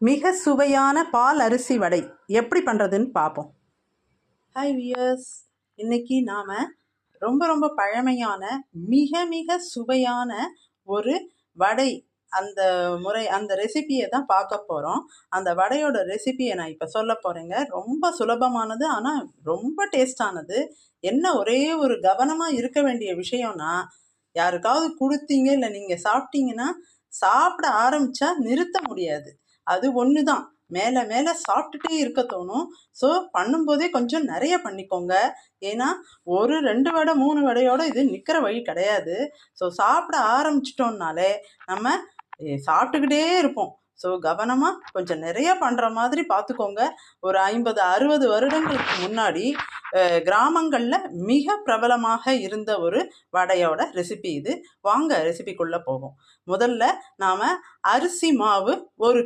மிக சுவையான பால் அரிசி வடை. எப்படி பண்ணுறதுன்னு பார்ப்போம் ஹாய் வியர்ஸ் இன்னைக்கு நாம் ரொம்ப ரொம்ப பழமையான மிக மிக சுவையான ஒரு வடை அந்த முறை அந்த ரெசிபியை தான் பார்க்க போகிறோம் அந்த வடையோட ரெசிபியை நான் இப்போ சொல்ல போகிறேங்க ரொம்ப சுலபமானது ஆனால் ரொம்ப டேஸ்டானது என்ன ஒரே ஒரு கவனமாக இருக்க வேண்டிய விஷயம்னா யாருக்காவது கொடுத்தீங்க இல்லை நீங்கள் சாப்பிட்டீங்கன்னா சாப்பிட ஆரம்பித்தா நிறுத்த முடியாது. அது ஒன்று தான் மேலே மேலே சாப்பிட்டுட்டே இருக்க தோணும். ஸோ பண்ணும்போதே கொஞ்சம் நிறைய பண்ணிக்கோங்க. ஏன்னா ஒரு ரெண்டு வடை மூணு வடையோட இது நிற்கிற வழி கிடையாது. ஸோ சாப்பிட ஆரம்பிச்சிட்டோம்னாலே நம்ம சாப்பிட்டுக்கிட்டே இருப்போம். ஸோ கவனமாக கொஞ்சம் நிறைய பண்ணுற மாதிரி பார்த்துக்கோங்க. ஒரு ஐம்பது அறுபது வருடங்களுக்கு முன்னாடி கிராமங்களில் மிக பிரபலமாக இருந்த ஒரு வடையோட ரெசிபி இது. வாங்க ரெசிபிக்குள்ளே போவோம். முதல்ல நாம் அரிசி மாவு ஒரு